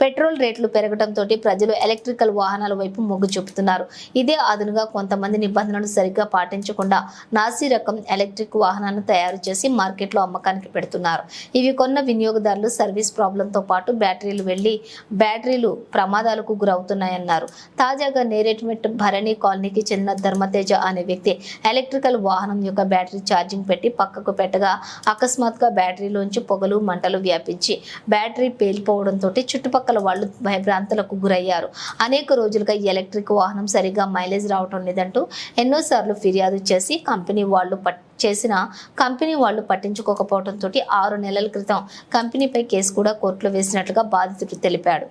Petrol రేట్లు పెరగడంతో ప్రజలు ఎలక్ట్రికల్ వాహనాల వైపు మొగ్గు చూపుతున్నారు. ఇదే అదునుగా కొంతమంది నిబంధనలు సరిగ్గా పాటించకుండా నాసీ రకం ఎలక్ట్రిక్ వాహనాలను తయారు చేసి మార్కెట్లో అమ్మకానికి పెడుతున్నారు. ఇవి కొన్న వినియోగదారులు సర్వీస్ ప్రాబ్లంతో పాటు బ్యాటరీలు వెళ్ళి బ్యాటరీలు ప్రమాదాలకు గురవుతున్నాయన్నారు. తాజాగా నేరేట్మెట్ భరణి కాలనీకి చెందిన ధర్మతేజ అనే వ్యక్తి ఎలక్ట్రికల్ వాహనం యొక్క బ్యాటరీ ఛార్జింగ్ పెట్టి పక్కకు పెట్టగా అకస్మాత్గా బ్యాటరీలోంచి పొగలు మంటలు వ్యాపించి బ్యాటరీ పేలిపోవడంతో చుట్టుపక్కల చుట్టుపక్కల వాళ్ళు భయభ్రాంతులకు గురయ్యారు. అనేక రోజులుగా ఈ ఎలక్ట్రిక్ వాహనం సరిగా మైలేజ్ రావటం లేదంటూ ఎన్నోసార్లు ఫిర్యాదు చేసి కంపెనీ వాళ్ళు పట్ చేసిన కంపెనీ వాళ్ళు పట్టించుకోకపోవడంతో ఆరు నెలల క్రితం కంపెనీపై కేసు కూడా కోర్టులో వేసినట్లుగా బాధితుడు తెలిపాడు.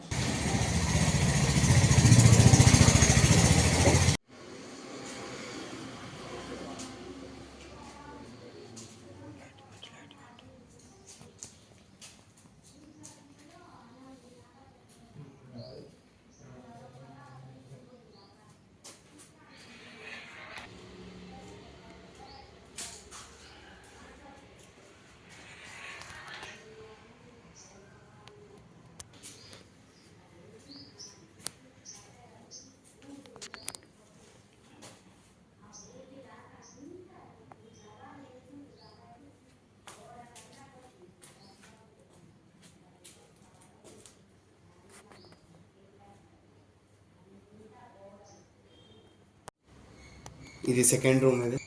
ఇది సెకండ్ రూమ్ ఇది.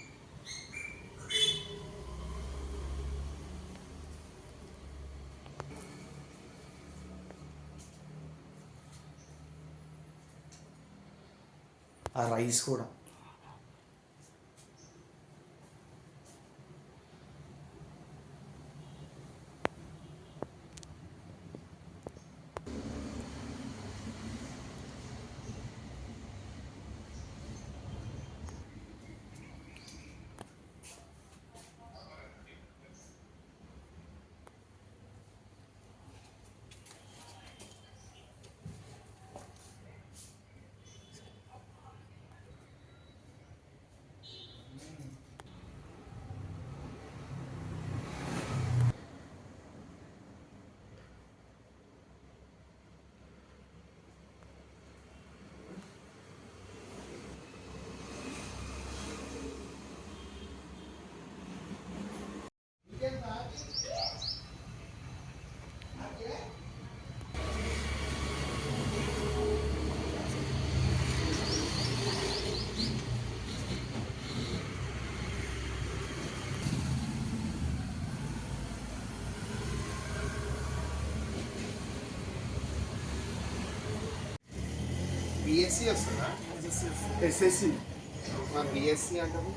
ఆ రైస్ కూడా. బిఎస్సి వస్తుందా ఎస్ఎస్సి మరి బిఎస్సి అంటారు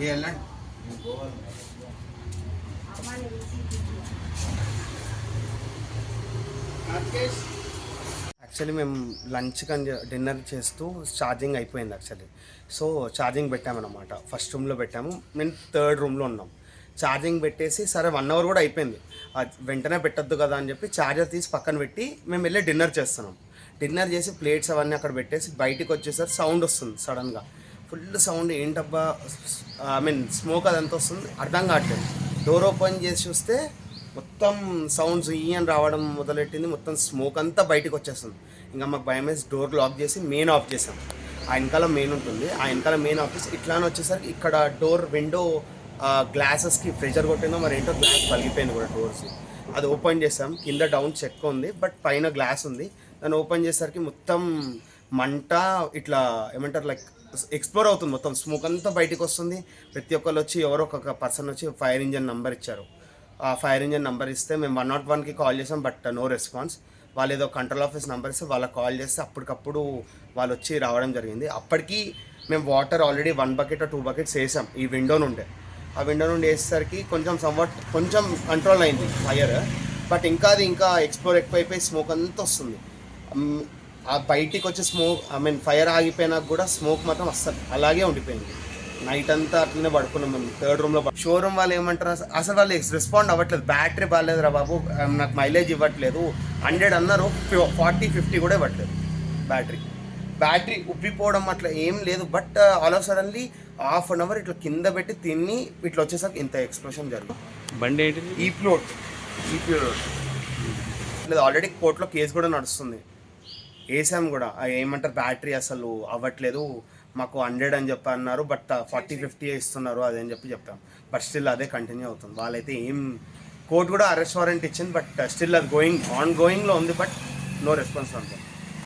ఏ వెళ్ళండి యాక్చువల్లీ మేము లంచ్ కానీ డిన్నర్ చేస్తూ ఛార్జింగ్ అయిపోయింది యాక్చువల్లీ సో ఛార్జింగ్ పెట్టామన్నమాట. ఫస్ట్ రూమ్లో పెట్టాము. మేము థర్డ్ రూమ్లో ఉన్నాం. ఛార్జింగ్ పెట్టేసి సరే వన్ అవర్ కూడా అయిపోయింది. అది వెంటనే పెట్టొద్దు కదా అని చెప్పి ఛార్జర్ తీసి పక్కన పెట్టి మేము వెళ్ళి డిన్నర్ చేస్తున్నాం. డిన్నర్ చేసి ప్లేట్స్ అవన్నీ అక్కడ పెట్టేసి బయటికి వచ్చేసరికి సౌండ్ వస్తుంది సడన్గా ఫుల్ సౌండ్ ఏంటబ్బా? ఐ మీన్ స్మోక్ అదంతా వస్తుంది. అర్థం కావట్లేదు. డోర్ ఓపెన్ చేసి చూస్తే మొత్తం సౌండ్స్ ఈ అని రావడం మొదలెట్టింది. మొత్తం స్మోక్ అంతా బయటకు వచ్చేస్తుంది. ఇంకా మాకు భయం వేసి డోర్ లాక్ చేసి మెయిన్ ఆఫ్ చేసాం ఆ వెనకాల మెయిన్ ఉంటుంది. ఆ వెనకాల మెయిన్ ఆఫ్ చేసి ఇట్లానే వచ్చేసరికి ఇక్కడ డోర్ విండో గ్లాసెస్కి ప్రెషర్ కొట్టిందో మరి ఏంటో గ్లాస్ పలిగిపోయింది కూడా డోర్స్ అది ఓపెన్ చేసాం కింద డౌన్ చెక్క ఉంది. బట్ పైన గ్లాస్ ఉంది. దాన్ని ఓపెన్ చేసేసరికి మొత్తం మంట ఇట్లా ఏమంటారు లైక్ ఎక్స్ప్లోర్ అవుతుంది మొత్తం. స్మోక్ అంతా బయటకు వస్తుంది. ప్రతి ఒక్కరు వచ్చి ఎవరో ఒక పర్సన్ వచ్చి ఫైర్ ఇంజన్ నెంబర్ ఇచ్చారు. ఫైర్ ఇంజన్ నెంబర్ ఇస్తే మేము వన్ నాట్ వన్కి కాల్ చేసాం బట్ నో రెస్పాన్స్ వాళ్ళు ఏదో కంట్రోల్ ఆఫీస్ నెంబర్ ఇస్తే వాళ్ళకి కాల్ చేస్తే అప్పటికప్పుడు వాళ్ళు వచ్చి రావడం జరిగింది. అప్పటికి మేము water already one bucket two buckets వేసాం ఈ విండో నుండే. ఆ విండో నుండి వేసేసరికి కొంచెం సంవట్ కొంచెం కంట్రోల్ అయింది ఫైర్ బట్ ఇంకా అది ఇంకా ఎక్స్ప్లోర్ ఎక్కువైపోయి స్మోక్ అంతా వస్తుంది. ఆ బయటికి వచ్చే స్మోక్ ఐ మీన్ ఫైర్ ఆగిపోయినా కూడా స్మోక్ మాత్రం అస్సలు అలాగే ఉండిపోయింది. నైట్ అంతా అట్లనే పడుకున్నాం మేము. థర్డ్ రూమ్లో షోరూమ్ వాళ్ళు ఏమంటారు? అస- అసలు వాళ్ళు రెస్పాండ్ అవ్వట్లేదు. బ్యాటరీ బాగాలేదురా బాబు. ఆ, నాకు మైలేజ్ ఇవ్వట్లేదు. హండ్రెడ్ అన్నారు. ఫార్టీ ఫిఫ్టీ కూడా ఇవ్వట్లేదు బ్యాటరీ. బ్యాటరీ ఉబ్బిపోవడం అట్లా ఏం లేదు. But all of suddenly half an hour ఇట్లా కింద పెట్టి తిని ఇట్లా వచ్చేసరికి ఇంత ఎక్స్ప్లోషన్ జరిగింది. బండి ఏంటిది? ఈ ప్లోట్ ఈ ప్లోట్ లేదు ఆల్రెడీ కోర్టులో కేసు కూడా నడుస్తుంది. వేసాం కూడా. ఏమంటారు? బ్యాటరీ అసలు అవ్వట్లేదు. మాకు హండ్రెడ్ అని చెప్పి అన్నారు బట్ ఫార్టీ ఫిఫ్టీ ఇస్తున్నారు అదని చెప్పి చెప్పాం. బట్ స్టిల్ అదే కంటిన్యూ అవుతుంది. వాళ్ళైతే ఏం కోర్టు కూడా అరెస్ట్ వారెంట్ ఇచ్చింది బట్ స్టిల్ అది గోయింగ్ ఆన్ గోయింగ్లో ఉంది బట్ నో రెస్పాన్స్ అంతే